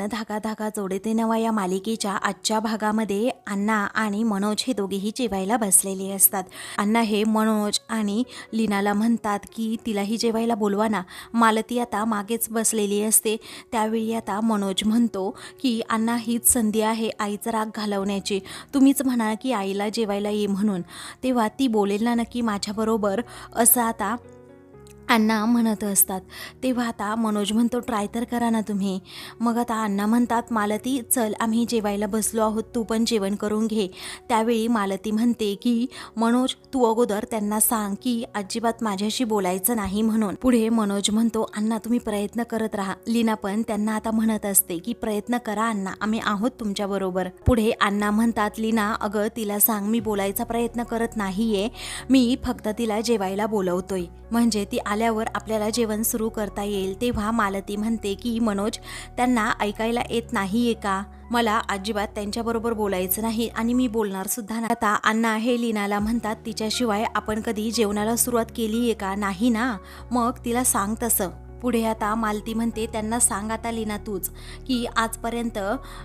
मन धागा धागा जोडते नवा या मालिकेच्या आजच्या भागामध्ये अण्णा आणि मनोज हे दोघेही जेवायला बसलेले असतात. अण्णा हे मनोज आणि लीनाला म्हणतात की तिलाही जेवायला बोलवा ना. मालती आता मागेच बसलेली असते. त्यावेळी आता मनोज म्हणतो की अण्णा हीच संधी आहे आईचा राग घालवण्याची. तुम्हीच म्हणा की आईला जेवायला ये म्हणून. तेव्हा ती बोलेल ना नक्की माझ्याबरोबर. असं आता अण्णा म्हणत असतात. तेव्हा आता मनोज म्हणतो ट्राय तर करा ना तुम्ही. मग आता अण्णा म्हणतात मालती चल आम्ही जेवायला बसलो आहोत तू पण जेवण करून घे. त्यावेळी मालती म्हणते की मनोज तू अगोदर त्यांना सांग की अजिबात माझ्याशी बोलायचं नाही म्हणून. पुढे मनोज म्हणतो अण्णा तुम्ही प्रयत्न करत राहा. लीना पण त्यांना आता म्हणत असते की प्रयत्न करा अण्णा आम्ही आहोत तुमच्याबरोबर पुढे अण्णा म्हणतात लीना अगं तिला सांग मी बोलायचा प्रयत्न करत नाहीये. मी फक्त तिला जेवायला बोलवतोय. म्हणजे ती आल्यावर आपल्याला जेवण सुरू करता येईल तेव्हा मालती म्हणते की मनोज त्यांना ऐकायला येत नाहीये का? मला अजिबात त्यांच्याबरोबर बोलायचं नाही आणि मी बोलणार सुद्धा ना आता अण्णा हे लीनाला म्हणतात तिच्याशिवाय आपण कधी जेवणाला सुरुवात केली आहे का? नाही ना? मग तिला सांग तसं. पुढे आता मालती म्हणते त्यांना सांग आता लीना तूच की आजपर्यंत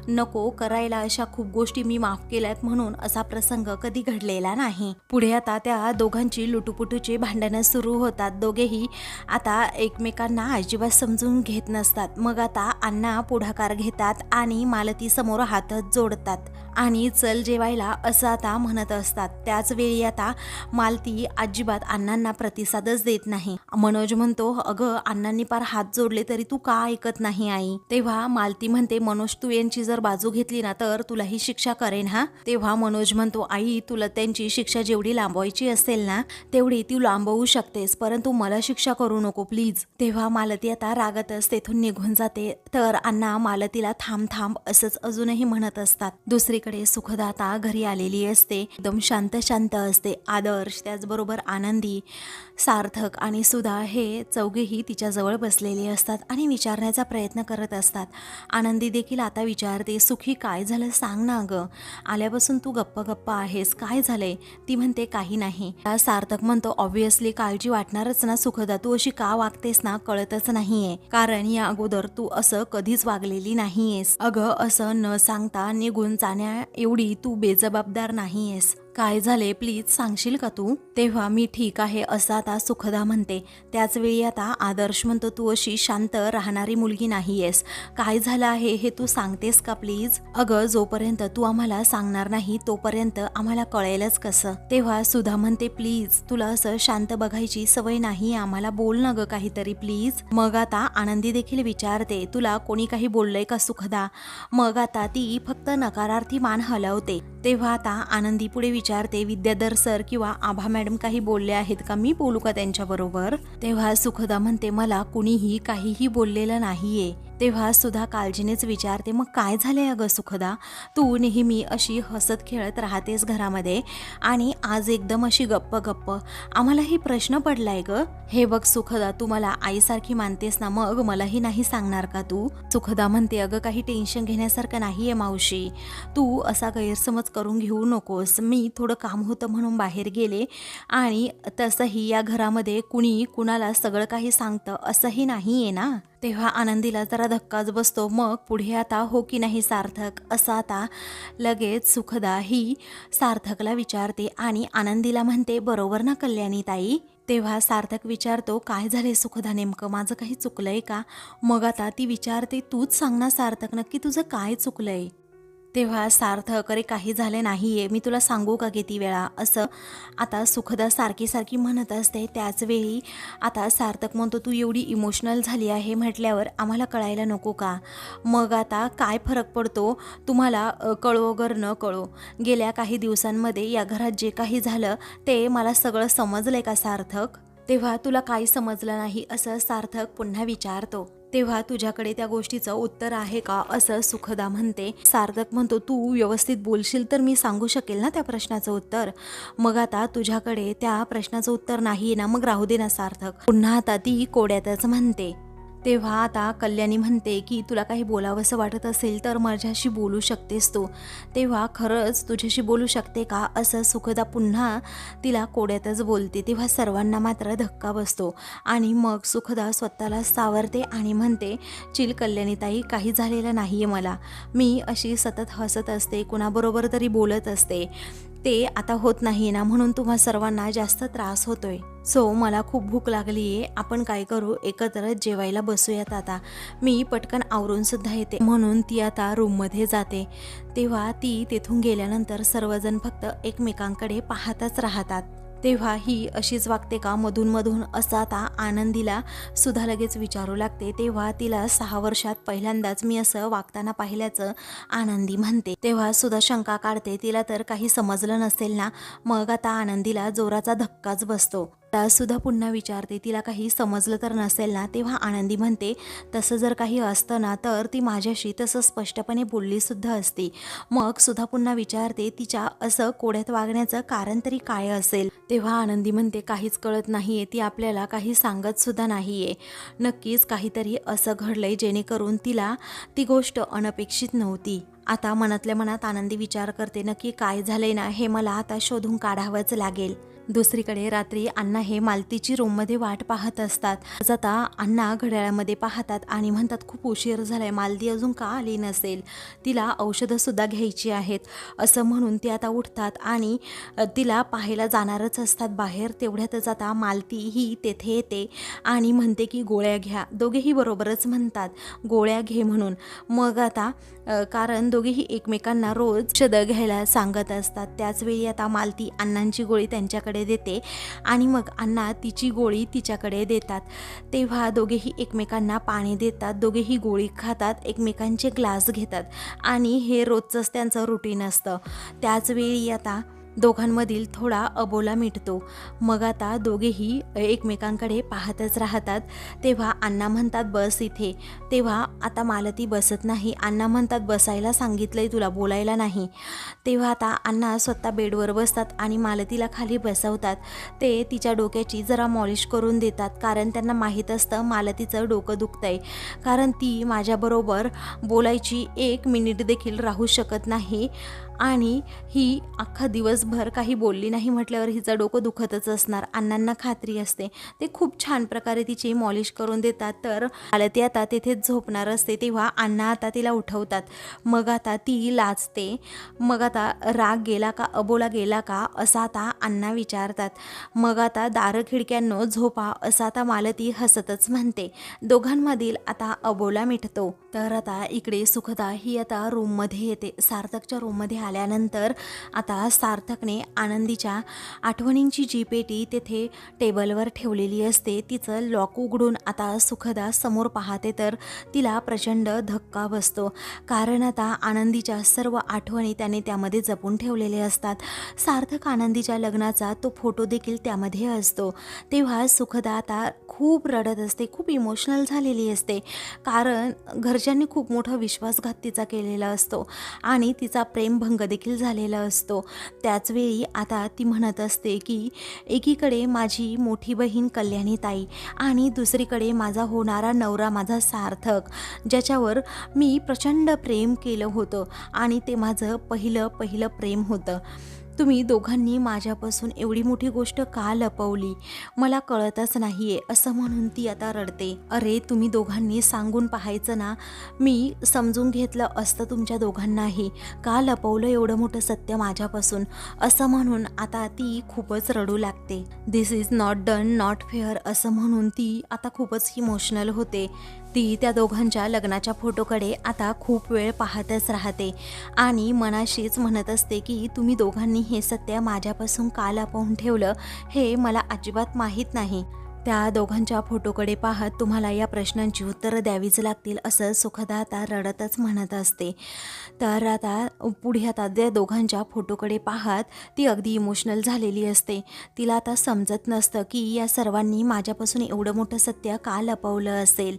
नको करायला अशा खूप गोष्टी मी माफ केल्यात म्हणून असा प्रसंग कधी घडलेला नाही. पुढे आता त्या दोघांची लुटुपुटूची भांडणं सुरू होतात. दोघेही आता एकमेकांना अजिबात समजून घेत नसतात. मग आता अण्णा पुढाकार घेतात आणि मालती समोर हातच जोडतात. आणि चल जेवायला असं आता म्हणत असतात. त्याच वेळी आता मालती अजिबात अण्णांना प्रतिसादच देत नाही. मनोज म्हणतो अगं अण्णांनी पार हात जोडले तरी तू का ऐकत नाही आई? तेव्हा मालती म्हणते मनोज तू यांची जर बाजू घेतली ना तर तुला ही शिक्षा करेन हा? तेव्हा मनोज म्हणतो आई तुला त्यांची शिक्षा जेवढी लांबवायची असेल ना तेवढी तू लांबवू शकतेस परंतु मला शिक्षा करू नको प्लीज. तेव्हा मालती आता रागतच तेथून निघून जाते. तर अण्णा मालतीला थांब थांब असंच अजूनही म्हणत असतात. दुसरी आपल्याकडे सुखदाता घरी आलेली असते. एकदम शांत शांत असते. आदर्श त्याचबरोबर आनंदी सार्थक आणि सुधा हे चौघेही तिच्याजवळ बसलेले असतात आणि विचारण्याचा प्रयत्न करत असतात. आनंदी देखील आता विचारते सुखी काय झालं? सांग ना गं. आल्यापासून तू गप्प गप्प आहेस. काय झालंय? ती म्हणते काही नाही. सार्थक म्हणतो ऑब्व्हियसली काळजी वाटणारच ना सुखदा. तू अशी का वागतेस ना? कळतच नाहीये. कारण या अगोदर तू असं कधीच वागलेली नाहीयेस. अगं असं न सांगता निघून जाण्या एवढी तू बेजबाबदार नाहीयेस. काय झाले प्लीज सांगशील का तू? तेव्हा मी ठीक आहे असं आता सुखदा म्हणते. त्याचवेळी आता आदर्श म्हणतो तू अशी शांत राहणारी मुलगी नाहीयेस. काय झालं आहे हे तू सांगतेस का प्लीज? अगं जोपर्यंत तू आम्हाला सांगणार नाही तोपर्यंत आम्हाला कळेलच कसं. तेव्हा सुधा म्हणते प्लीज तुला असं शांत बघायची सवय नाही आम्हाला बोल ना ग काहीतरी प्लीज. मग आता आनंदी देखील विचारते तुला कोणी काही बोललंय का सुखदा? मग आता ती फक्त नकारार्थी मान हलवते. तेव्हा आता आनंदी पुढे विचारते विद्याधर सर किंवा आभा मॅडम काही बोलले आहेत का? मी बोलू का त्यांच्याबरोबर? तेव्हा सुखदा म्हणते मला कुणीही काहीही बोललेलं नाहीये. तेव्हा सुद्धा काळजीनेच विचारते मग काय झालंय अगं सुखदा? तू नेहमी अशी हसत खेळत राहतेस घरामध्ये आणि आज एकदम अशी गप्प गप्प. आम्हालाही प्रश्न पडलाय ग. हे बघ सुखदा तू मला आईसारखी मानतेस ना मग? मलाही नाही सांगणार का तू? सुखदा म्हणते अगं काही टेन्शन घेण्यासारखं नाहीये मावशी. तू असा गैरसमज करून घेऊ नकोस. मी थोडं काम होतं म्हणून बाहेर गेले आणि तसंही या घरामध्ये कुणी कुणाला सगळं काही सांगतं असंही नाही आहे ना? तेव्हा आनंदीला जरा धक्काच बसतो. मग पुढे आता हो की नाही सार्थक? असं आता लगेच सुखदा ही सार्थकला विचारते आणि आनंदीला म्हणते बरोबर ना कल्याणी ताई? तेव्हा सार्थक विचारतो काय झाले सुखदा? नेमकं माझं काही चुकलंय का? मग आता ती विचारते तूच सांग ना सार्थक नक्की तुझं काय चुकलंय? तेव्हा सार्थक अरे काही झाले नाही आहे मी तुला सांगू का किती वेळा? असं आता सुखदा सारखी सारखी म्हणत असते. त्याचवेळी आता सार्थक म्हणतो तू एवढी इमोशनल झाली आहे म्हटल्यावर आम्हाला कळायला नको का? मग आता काय फरक पडतो? तुम्हाला कळो गर न कळो. गेल्या काही दिवसांमध्ये या घरात जे काही झालं ते मला सगळं समजलं आहे का सार्थक? तेव्हा तुला काही समजलं नाही असं सार्थक पुन्हा विचारतो. तेव्हा तुझ्याकडे त्या गोष्टीचं उत्तर आहे का? असं सुखदा म्हणते. सार्थक म्हणतो तू व्यवस्थित बोलशील तर मी सांगू शकेल ना त्या प्रश्नाचं उत्तर? मग आता तुझ्याकडे त्या प्रश्नाचं उत्तर नाही ना. मग राहू दे ना सार्थक. पुन्हा आता ती कोड्यातच म्हणते. तेव्हा आता कल्याणी म्हणते की तुला काही बोलावंसं वाटत असेल तर माझ्याशी बोलू शकतेस तू. तेव्हा खरंच तुझ्याशी बोलू शकते का? असं सुखदा पुन्हा तिला कोड्यातच बोलते. तेव्हा सर्वांना मात्र धक्का बसतो. आणि मग सुखदा स्वतःला सावरते आणि म्हणते चिल कल्याणीताई काही झालेलं नाही आहे मला. मी अशी सतत हसत असते कुणाबरोबर तरी बोलत असते. ते आता होत नाही ना म्हणून तुम्हा सर्वांना जास्त त्रास होतोय. सो मला खूप भूक लागली आहे. आपण काय करू? एकत्र जेवायला बसूयात आता. मी पटकन आवरून सुद्धा येते. म्हणून ती आता रूममध्ये जाते. तेव्हा ती तेथून गेल्यानंतर सर्वजण फक्त एकमेकांकडे पाहतच राहतात. तेव्हा ही अशीच वागते का? मधून मधून आता आनंदीला सुद्धा लगेच विचारू लागते. तेव्हा तिला सहा वर्षात पहिल्यांदाच मी असं वागताना पाहिल्याचं आनंदी म्हणते. तेव्हा सुद्धा शंका काढते. तिला तर काही समजलं नसेल ना? मग आता आनंदीला जोराचा धक्काच बसतो. आता सुद्धा पुन्हा विचारते तिला काही समजलं तर नसेल ना? तेव्हा आनंदी म्हणते तसं जर काही असतं ना तर ती माझ्याशी तसं स्पष्टपणे बोलली सुद्धा असती. मग सुद्धा पुन्हा विचारते तिच्या असं कोड्यात वागण्याचं कारण तरी काय असेल? तेव्हा आनंदी म्हणते काहीच कळत नाहीये ती आपल्याला काही सांगत सुद्धा नाहीये. नक्कीच काहीतरी असं घडलंय जेणेकरून तिला ती गोष्ट अनपेक्षित नव्हती. आता मनातल्या मनात आनंदी विचार करते नक्की काय झालंय ना हे मला आता शोधून काढावंच लागेल. दुसरीकडे रात्री अण्णा हे मालतीची रूममध्ये वाट पाहत असतात. जाता अण्णा घड्याळामध्ये पाहतात आणि म्हणतात खूप उशीर झालाय मालती अजून का आली नसेल? तिला औषधंसुद्धा घ्यायची आहेत. असं म्हणून ती आता उठतात आणि तिला पाहायला जाणारच असतात. बाहेर तेवढ्यातच आता मालती ही तेथे येते आणि म्हणते की गोळ्या घ्या. दोघेही बरोबरच म्हणतात गोळ्या घे म्हणून. मग आता कारण दोघेही एकमेकांना रोज औषधं घ्यायला सांगत असतात. त्याचवेळी आता मालती अण्णांची गोळी त्यांच्याकडे देते आणि मग अण्णा तिची गोळी तिच्याकडे देतात. तेव्हा दोघेही एकमेकांना पाणी देतात. दोघेही गोळी खातात. एकमेकांचे ग्लास घेतात. आणि हे रोजचंच त्यांचं रुटीन असतं. त्याचवेळी आता दोघांमधील थोडा अबोला मिटतो. मग आता दोघेही एकमेकांकडे पाहतच राहतात. तेव्हा अण्णा म्हणतात बस इथे. तेव्हा आता मालती बसत नाही. अण्णा म्हणतात बसायला सांगितलंय तुला बोलायला नाही. तेव्हा आता अण्णा स्वतः बेडवर बसतात आणि मालतीला खाली बसवतात. ते तिच्या डोक्याची जरा मॉलिश करून देतात कारण त्यांना माहीत असतं मालतीचं डोकं दुखतंय. कारण ती माझ्याबरोबर बोलायची एक मिनिट देखील राहू शकत नाही. आणि ही अख्खा दिवसभर काही बोलली नाही म्हटल्यावर हिचं डोकं दुखतच असणार. अण्णांना खात्री असते. ते खूप छान प्रकारे तिची मॉलिश करून देतात. तर ती आता तिथेच झोपणार असते तेव्हा अण्णा आता तिला उठवतात. मग आता ती लाजते. मग आता राग गेला का अबोला गेला का असा आता अण्णा विचारतात. मग आता दारं खिडक्यांनो झोपा असा आता मालती हसतच म्हणते. दोघांमधील आता अबोला मिटतो. तर आता इकडे सुखदा ही आता रूममध्ये येते. सार्थकच्या रूममध्ये झाल्यानंतर आता सार्थकने आनंदीच्या आठवणींची जी पेटी तेथे टेबलवर ठेवलेली असते तिचं लॉक उघडून आता सुखदा समोर पाहते तर तिला प्रचंड धक्का बसतो. कारण आता आनंदीच्या सर्व आठवणी त्याने त्यामध्ये जपून ठेवलेले असतात. सार्थक आनंदीच्या लग्नाचा तो फोटो देखील त्यामध्ये असतो. तेव्हा सुखदा आता खूप रडत असते खूप इमोशनल झालेली असते. कारण घरच्यांनी खूप मोठा विश्वासघात तिचा केलेला असतो आणि तिचा प्रेमभंग देखील झालेला असतो. त्याचवेळी आता ती म्हणत असते की एकीकडे माझी मोठी बहीण कल्याणी ताई आणि दुसरीकडे माझा होणारा नवरा माझा सार्थक ज्याच्यावर मी प्रचंड प्रेम केलं होतं आणि ते माझं पहिलं पहिलं प्रेम होतं. तुम्ही दोघांनी माझ्यापासून एवढी मोठी गोष्ट का लपवली? मला कळतच नाही आहे असं म्हणून ती आता रडते. अरे तुम्ही दोघांनी सांगून पाहायचं ना? मी समजून घेतलं असतं तुमच्या दोघांनाही. का लपवलं एवढं मोठं सत्य माझ्यापासून? असं म्हणून आता ती खूपच रडू लागते. This is not done not fair असं म्हणून ती आता खूपच इमोशनल होते. ती त्या दोघांच्या लग्नाच्या फोटोकडे आता खूप वेळ पाहतच राहते. आणि मनाशीच म्हणत असते की तुम्ही दोघांनी हे सत्य माझ्यापासून का लपवून ठेवलं? हे मला अजिबात माहीत नाही. त्या दोघांच्या फोटोकडे पाहत तुम्हाला या प्रश्नांची उत्तरं द्यावीच लागतील असं सुखदा आता रडतच म्हणत असते. तर आता पुढे आता त्या दोघांच्या फोटोकडे पाहत ती अगदी इमोशनल झालेली असते. तिला आता समजत नसतं की या सर्वांनी माझ्यापासून एवढं मोठं सत्य का लपवलं असेल.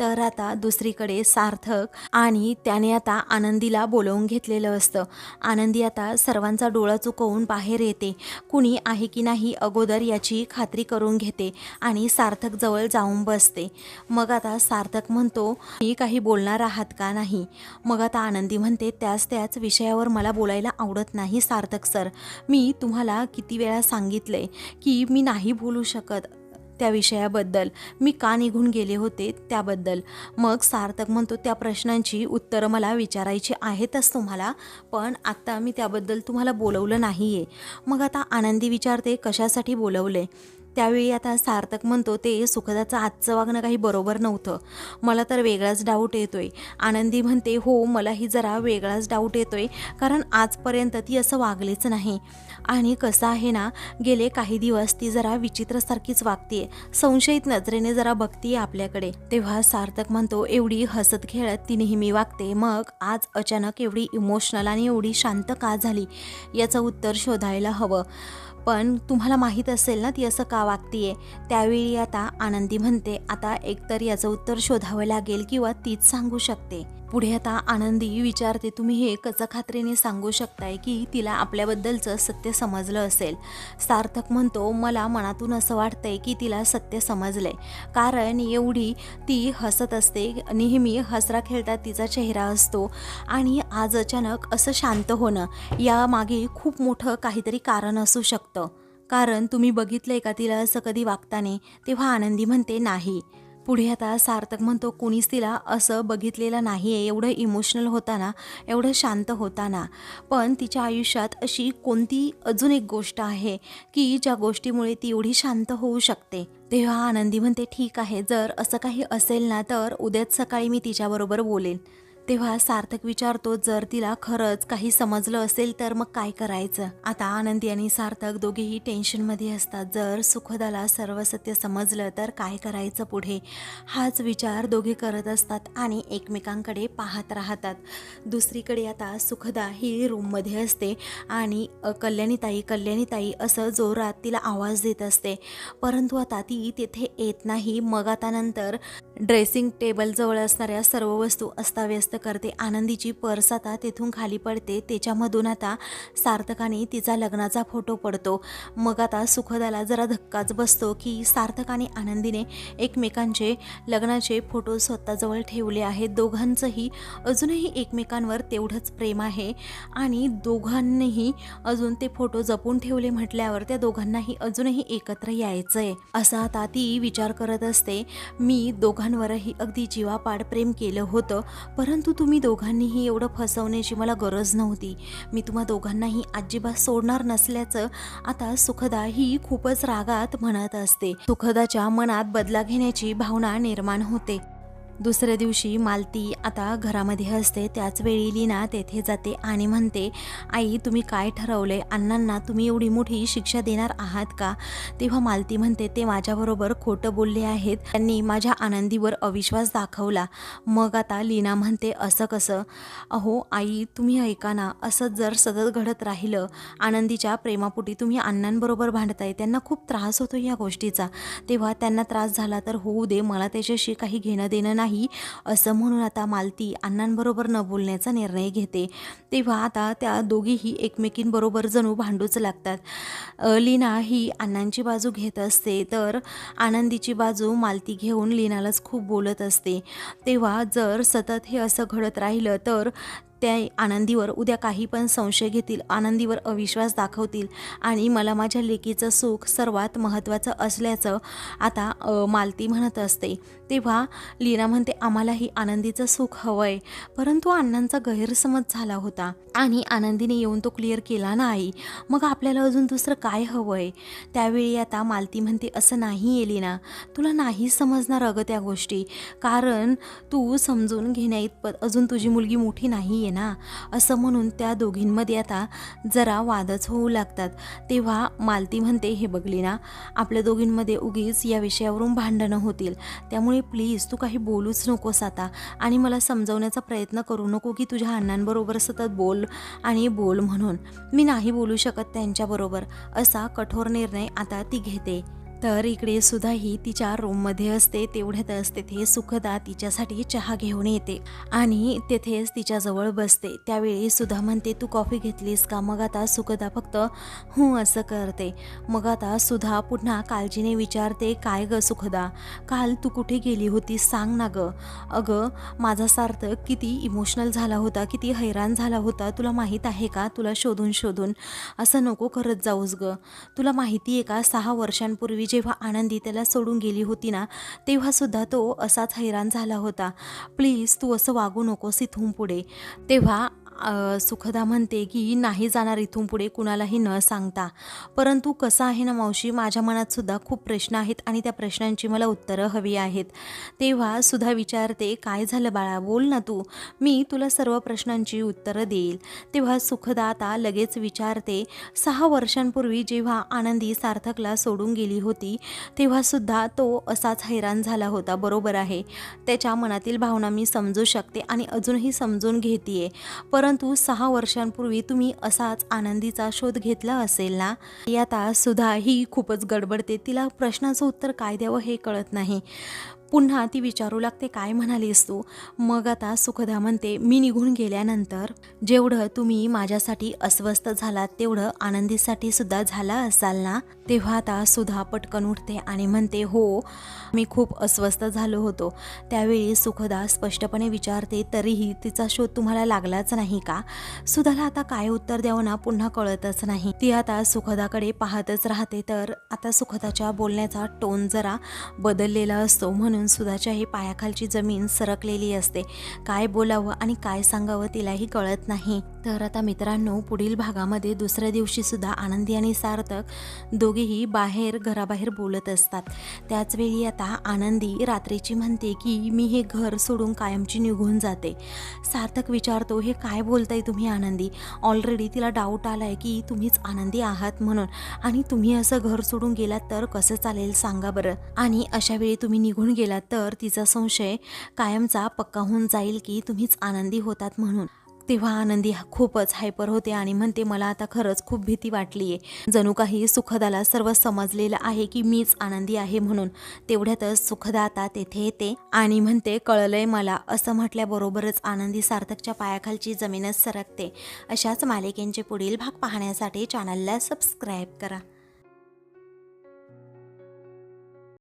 तर आता दुसरीकडे सार्थक आणि त्याने आता आनंदीला बोलवून घेतलेलं असतं. आनंदी आता सर्वांचा डोळा चुकवून बाहेर येते. कुणी आहे की नाही अगोदर याची खात्री करून घेते. आणि सार्थक जवळ जाऊन बसते. मग आता सार्थक म्हणतो मी काही बोलणार आहात का नाही? मग आता आनंदी म्हणते त्याच त्याच विषयावर मला बोलायला आवडत नाही सार्थक सर. मी तुम्हाला किती वेळा सांगितले की मी नाही बोलू शकत त्या विषयाबद्दल. मी का निघून गेले होते त्याबद्दल? मग सार्थक म्हणतो त्या प्रश्नांची उत्तरं मला विचारायची आहेतच तुम्हाला पण आत्ता मी त्याबद्दल तुम्हाला बोलवलं नाही आहे मग आता आनंदी विचारते कशासाठी बोलवले त्यावेळी आता सार्थक म्हणतो ते सुखदाचं आजचं वागणं काही बरोबर नव्हतं. मला तर वेगळाच डाऊट येतोय. आनंदी म्हणते हो मलाही जरा वेगळाच डाऊट येतोय कारण आजपर्यंत ती असं वागलीच नाही. आणि कसं आहे ना गेले काही दिवस ती जरा विचित्रसारखीच वागतीये. संशयित नजरेने जरा बघतीये आपल्याकडे. तेव्हा सार्थक म्हणतो एवढी हसत खेळत ती नेहमी वागते. मग आज अचानक एवढी इमोशनल आणि एवढी शांत का झाली? याचं उत्तर शोधायला हवं. पण तुम्हाला माहीत असेल ना ती असं का वागतीये? त्यावेळी आता आनंदी म्हणते आता एकतर याचं उत्तर शोधावं लागेल किंवा तीच सांगू शकते. पुढे आता आनंदी विचारते तुम्ही हे कसं खात्रीने सांगू शकताय की तिला आपल्याबद्दलचं सत्य समजलं असेल? सार्थक म्हणतो मला मनातून असं वाटतंय की तिला सत्य समजलंय. कारण एवढी ती हसत असते नेहमी हसरा खेळता तिचा चेहरा असतो आणि आज अचानक असं शांत होणं यामागे खूप मोठं काहीतरी कारण असू शकतं. कारण तुम्ही बघितलंय का तिला असं कधी वागताने? तेव्हा आनंदी म्हणते नाही. पुढे आता सार्थक म्हणतो कोणीच तिला असं बघितलेलं नाही आहे एवढं इमोशनल होताना एवढं शांत होताना. पण तिच्या आयुष्यात अशी कोणती अजून एक गोष्ट आहे की ज्या गोष्टीमुळे ती एवढी शांत होऊ शकते? तेव्हा आनंदी म्हणते ठीक आहे. जर असं काही असेल ना तर उद्याच सकाळी मी तिच्याबरोबर बोलेन. तेव्हा सार्थक विचारतो जर तिला खरंच काही समजलं असेल तर मग काय करायचं? आता आनंदी आणि सार्थक दोघेही टेन्शनमध्ये असतात. जर सुखदाला सर्व सत्य समजलं तर काय करायचं पुढे? हाच विचार दोघे करत असतात आणि एकमेकांकडे पाहत राहतात. दुसरीकडे आता सुखदा ही रूममध्ये असते आणि कल्याणीताई कल्याणीताई असं जोरात तिला आवाज देत असते. परंतु आता ती तिथे येत नाही. मग आता नंतर ड्रेसिंग टेबलजवळ असणाऱ्या सर्व वस्तू अस्ताव्यस्त करते. आनंदीची पर्स आता तेथून खाली पडते. त्याच्यामधून आता सार्थकाने तिचा लग्नाचा फोटो पडतो. मग आता सुखदाला जरा धक्काच बसतो की सार्थक आणि आनंदीने एकमेकांचे लग्नाचे फोटो स्वतःजवळ ठेवले आहेत. दोघांचंही अजूनही एकमेकांवर तेवढंच प्रेम आहे. आणि दोघांनीही अजून ते फोटो जपून ठेवले म्हटल्यावर त्या दोघांनाही अजूनही एकत्र यायचं आहे असं आता ती विचार करत असते. मी दोघां दोघांवरही अगदी जीवापाड प्रेम केलं होतं. परंतु तुम्ही दोघांनीही एवढं फसवण्याची मला गरज नव्हती. मी तुम्हा दोघांनाही अजिबात सोडणार नसल्याचं आता सुखदा ही खूपच रागात म्हणत असते. सुखदाच्या मनात बदला घेण्याची भावना निर्माण होते. दुसऱ्या दिवशी मालती आता घरामध्ये असते त्याच वेळी लीना तेथे जाते आणि म्हणते आई तुम्ही काय ठरवले अण्णांना तुम्ही एवढी मोठी शिक्षा देणार आहात का? तेव्हा मालती म्हणते ते माझ्याबरोबर खोटं बोलले आहेत. त्यांनी माझ्या आनंदीवर अविश्वास दाखवला. मग आता लीना म्हणते असं कसं? अहो आई तुम्ही ऐका ना. असं जर सतत घडत राहिलं आनंदीच्या प्रेमापोटी तुम्ही अण्णांबरोबर भांडताय. त्यांना खूप त्रास होतो या गोष्टीचा. तेव्हा त्यांना त्रास झाला तर होऊ दे. मला त्याच्याशी काही घेणं देणं नाही. असं म्हणून आता मालती अण्णांबरोबर न बोलण्याचा निर्णय घेते. तेव्हा आता त्या दोघीही एकमेकींबरोबर जणू भांडूच लागतात. लीना ही अण्णांची बाजू घेत असते तर आनंदीची बाजू मालती घेऊन लीनालाच खूप बोलत असते. तेव्हा जर सतत हे असं घडत राहिलं तर त्या आनंदीवर उद्या काही पण संशय घेतील आनंदीवर अविश्वास दाखवतील आणि मला माझ्या लेकीचं सुख सर्वात महत्त्वाचं असल्याचं आता मालती म्हणत असते. तेव्हा लीना म्हणते आम्हालाही आनंदीचं सुख हवं आहे परंतु अण्णांचा गैरसमज झाला होता आणि आनंदीने येऊन तो क्लिअर केला नाही. मग आपल्याला अजून दुसरं काय हवं आहे त्यावेळी आता मालती म्हणते असं नाही आहे लीना. तुला नाही समजणार अगं त्या गोष्टी. कारण तू समजून घेण्या इतपत अजून तुझी मुलगी मोठी नाही आहे ना असं म्हणून त्या दोघींमध्ये आता जरा वादच होऊ लागतात. तेव्हा मालती म्हणते हे बघली ना आपल्या दोघींमध्ये उगीच या विषयावरून भांडणं होतील. त्यामुळे प्लीज तू काही बोलूच नकोस आता आणि मला समजवण्याचा प्रयत्न करू नको की तुझ्या अण्णांबरोबर सतत बोल आणि बोल म्हणून. मी नाही बोलू शकत त्यांच्याबरोबर. असा कठोर निर्णय आता ती घेते. तर इकडे सुद्धा ही तिच्या रूममध्ये असते तेवढ्यातच तेथे सुखदा तिच्यासाठी चहा घेऊन येते आणि तेथेच तिच्याजवळ बसते. त्यावेळी सुद्धा म्हणते तू कॉफी घेतलीस का? मग आता सुखदा फक्त हू असं करते. मग आता सुधा पुन्हा काळजीने विचारते काय ग सुखदा? काल तू कुठे गेली होतीस? सांग ना ग. अगं माझा सार्थक किती इमोशनल झाला होता किती हैराण झाला होता. तुला माहीत आहे का? तुला शोधून शोधून असं नको करत जाऊस ग. तुला माहिती आहे का सहा वर्षांपूर्वी जेव्हा आनंदी त्याला सोडून गेली होती ना तेव्हासुद्धा तो असाच हैराण झाला होता. प्लीज तू असं वागू नकोस इथून पुढे. तेव्हा सुखदा म्हणते की नाही जाणार इथून पुढे कुणालाही न सांगता. परंतु कसं आहे ना मावशी माझ्या मनात सुद्धा खूप प्रश्न आहेत आणि त्या प्रश्नांची मला उत्तरं हवी आहेत. तेव्हा सुद्धा विचारते काय झालं बाळा? बोल ना तू. मी तुला सर्व प्रश्नांची उत्तरं देईल. तेव्हा सुखदा आता लगेच विचारते सहा वर्षांपूर्वी जेव्हा आनंदी सार्थकला सोडून गेली होती तेव्हासुद्धा तो असाच हैराण झाला होता. बरोबर आहे. त्याच्या मनातील भावना मी समजू शकते आणि अजूनही समजून घेते परंतु परंतु सहा वर्षांपूर्वी तुम्ही असाच आनंदीचा शोध घेतला असेल ना? आता सुद्धा ही खूपच गडबडते तिला प्रश्नाचं उत्तर काय द्यावं हे कळत नाही. पुन्हा ती विचारू लागते काय म्हणालीस तू? मग आता सुखदा म्हणते मी निघून गेल्यानंतर जेवढं तुम्ही माझ्यासाठी अस्वस्थ झालात तेवढं आनंदीसाठी सुद्धा झाला असाल ना? तेव्हा आता सुधा पटकन उठते आणि म्हणते हो मी खूप अस्वस्थ झालो होतो. त्यावेळी सुखदा स्पष्टपणे विचारते तरीही तिचा शोध तुम्हाला लागलाच नाही का? सुधाला आता काय उत्तर द्यावं ना पुन्हा कळतच नाही. ती आता सुखदाकडे पाहतच राहते तर आता सुखदाच्या बोलण्याचा टोन जरा बदललेला असतो म्हणून सुधाच्या ही पायाखालची जमीन सरकलेली असते. काय बोलावं आणि काय सांगावं तिलाही कळत नाही. तर आता मित्रांनो पुढील भागामध्ये दुसऱ्या दिवशी सुद्धा आनंदी आणि सार्थक दोघेही बाहेर घराबाहेर बोलत असतात. त्याचवेळी आता आनंदी रात्रीची म्हणते की मी हे घर सोडून कायमची निघून जाते. सार्थक विचारतो हे काय बोलताय तुम्ही आनंदी? ऑलरेडी तिला डाऊट आलाय की तुम्हीच आनंदी आहात म्हणून. आणि तुम्ही असं घर सोडून गेलात तर कसं चालेल सांगा बरं. आणि अशा वेळी तुम्ही निघून केला तर तिचा संशय कायमचा पक्का होऊन जाईल की तुम्हीच आनंदी होतात म्हणून. तेव्हा आनंदी हा खूपच हायपर होते आणि म्हणते मला आता खरंच खूप भीती वाटली आहे जणू काही सुखदाला सर्व समजलेलं आहे की मीच आनंदी आहे म्हणून. तेवढ्यातच सुखदा आता तेथे येते आणि म्हणते कळलंय मला. असं म्हटल्याबरोबरच आनंदी सार्थकच्या पायाखालची जमीनच सरकते. अशाच मालिकेंचे पुढील भाग पाहण्यासाठी चॅनलला सबस्क्राईब करा.